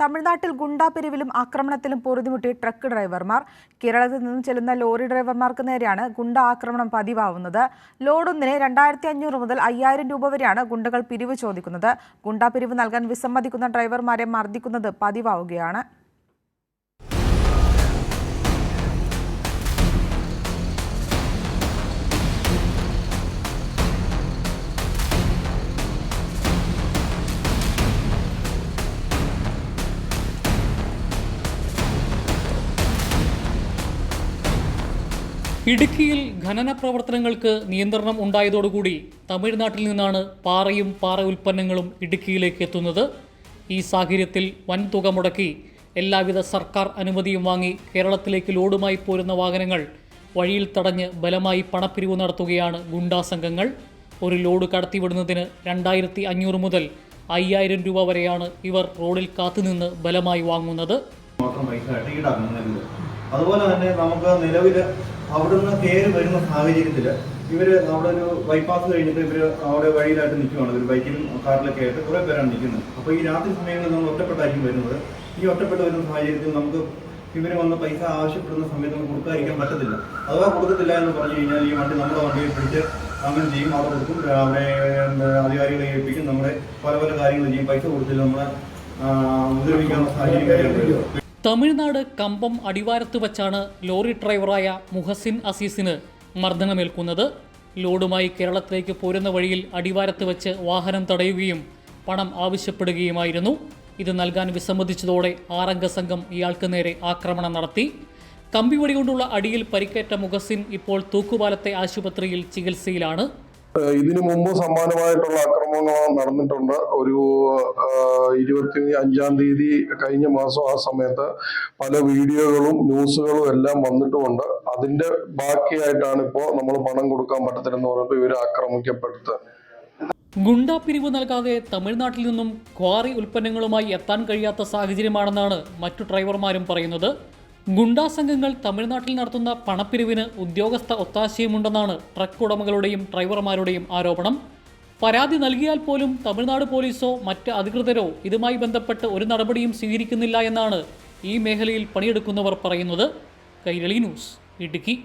തമിഴ്നാട്ടിൽ ഗുണ്ടാപിരിവിലും ആക്രമണത്തിലും പൊറുതിമുട്ടി ട്രക്ക് ഡ്രൈവർമാർ. കേരളത്തിൽ നിന്നും ചെല്ലുന്ന ലോറി ഡ്രൈവർമാർക്ക് നേരെയാണ് ഗുണ്ട ആക്രമണം പതിവാവുന്നത്. ലോഡൊന്നിന് രണ്ടായിരത്തി അഞ്ഞൂറ് മുതൽ അയ്യായിരം രൂപ വരെയാണ് ഗുണ്ടകൾ പിരിവ് ചോദിക്കുന്നത്. ഗുണ്ടാപിരിവ് നൽകാൻ വിസമ്മതിക്കുന്ന ഡ്രൈവർമാരെ മർദ്ദിക്കുന്നത് പതിവാവുകയാണ്. ഇടുക്കിയിൽ ഖനന പ്രവർത്തനങ്ങൾക്ക് നിയന്ത്രണം ഉണ്ടായതോടുകൂടി തമിഴ്നാട്ടിൽ നിന്നാണ് പാറയും പാറ ഉൽപ്പന്നങ്ങളും ഇടുക്കിയിലേക്ക് എത്തുന്നത്. ഈ സാഹചര്യത്തിൽ വൻതുക മുടക്കി എല്ലാവിധ സർക്കാർ അനുമതിയും വാങ്ങി കേരളത്തിലേക്ക് ലോഡുമായി പോരുന്ന വാഹനങ്ങൾ വഴിയിൽ തടഞ്ഞ് ബലമായി പണപ്പിരിവ് നടത്തുകയാണ് ഗുണ്ടാ സംഘങ്ങൾ. ഒരു ലോഡ് കടത്തിവിടുന്നതിന് രണ്ടായിരത്തി അഞ്ഞൂറ് മുതൽ അയ്യായിരം രൂപ വരെയാണ് ഇവർ റോഡിൽ കാത്തുനിന്ന് ബലമായി വാങ്ങുന്നത്. അതുപോലെ തന്നെ നമുക്ക് നിലവിൽ അവിടുന്ന് കയറി വരുന്ന സാഹചര്യത്തിൽ ഇവർ അവിടെ ഒരു ബൈപ്പാസ് കഴിഞ്ഞിട്ട് ഇവർ അവിടെ വഴിയിലായിട്ട് നിൽക്കുവാണ് ഒരു ബൈക്കിലും കാറിലൊക്കെ ആയിട്ട് കുറേ പേരാണ് നിൽക്കുന്നത്. അപ്പോൾ ഈ രാത്രി സമയങ്ങളിൽ നമ്മൾ ഒറ്റപ്പെട്ടായിരിക്കും വരുന്നത്. ഈ ഒറ്റപ്പെട്ട് വരുന്ന സാഹചര്യത്തിൽ നമുക്ക് ഇവർ വന്ന പൈസ ആവശ്യപ്പെടുന്ന സമയത്ത് നമുക്ക് കൊടുക്കാതിരിക്കാൻ പറ്റത്തില്ല. അഥവാ കൊടുക്കത്തില്ല എന്ന് പറഞ്ഞു കഴിഞ്ഞാൽ ഈ വണ്ടി നമ്മുടെ വണ്ടിയിൽ പിടിച്ച് അങ്ങനെ ചെയ്യും. അവിടെ കൊടുക്കും. അവരെ അധികാരികളെ ഏൽപ്പിക്കും. നമ്മുടെ പല പല കാര്യങ്ങൾ ചെയ്യും. പൈസ കൊടുത്തില്ല. നമ്മളെ ഉപദ്രവിക്കാനുള്ള സാഹചര്യം തമിഴ്നാട് കമ്പം അടിവാരത്ത് വച്ചാണ് ലോറി ഡ്രൈവറായ മുഹസിൻ അസീസിന് മർദ്ദനമേൽക്കുന്നത്. ലോഡുമായി കേരളത്തിലേക്ക് പോരുന്ന വഴിയിൽ അടിവാരത്ത് വച്ച് വാഹനം തടയുകയും പണം ആവശ്യപ്പെടുകയുമായിരുന്നു. ഇത് നൽകാൻ വിസമ്മതിച്ചതോടെ ആറംഗ സംഘം ഇയാൾക്ക് നേരെ ആക്രമണം നടത്തി. കമ്പിവടി കൊണ്ടുള്ള അടിയിൽ പരിക്കേറ്റ മുഹസിൻ ഇപ്പോൾ തൂക്കുപാലത്തെ ആശുപത്രിയിൽ ചികിത്സയിലാണ്. ഇതിനു മുമ്പ് സമാനമായിട്ടുള്ള ആക്രമണങ്ങൾ നടന്നിട്ടുണ്ട്. ഒരു ഇരുപത്തി അഞ്ചാം തീയതി കഴിഞ്ഞ മാസം ആ സമയത്ത് പല വീഡിയോകളും ന്യൂസുകളും എല്ലാം വന്നിട്ടുമുണ്ട്. അതിന്റെ ബാക്കിയായിട്ടാണ് ഇപ്പോ നമ്മൾ പണം കൊടുക്കാൻ പറ്റത്തില്ലെന്ന് പറഞ്ഞപ്പോൾ ഇവരെ ആക്രമിക്കപ്പെടുത്തുക ഗുണ്ടാ പിരിവ് നൽകാതെ തമിഴ്നാട്ടിൽ നിന്നും ക്വാറി ഉൽപ്പന്നങ്ങളുമായി എത്താൻ കഴിയാത്ത സാഹചര്യമാണെന്നാണ് മറ്റു ഡ്രൈവർമാരും പറയുന്നത്. ഗുണ്ടാ സംഘങ്ങൾ തമിഴ്നാട്ടിൽ നടത്തുന്ന പണപ്പിരിവിന് ഉദ്യോഗസ്ഥ ഒത്താശയുമുണ്ടെന്നാണ് ട്രക്ക് ഉടമകളുടെയും ഡ്രൈവർമാരുടെയും ആരോപണം. പരാതി നൽകിയാൽ പോലും തമിഴ്നാട് പോലീസോ മറ്റ് അധികൃതരോ ഇതുമായി ബന്ധപ്പെട്ട് ഒരു നടപടിയും സ്വീകരിക്കുന്നില്ല എന്നാണ് ഈ മേഖലയിൽ പണിയെടുക്കുന്നവർ പറയുന്നത്. കൈരളി ന്യൂസ് ഇടുക്കി.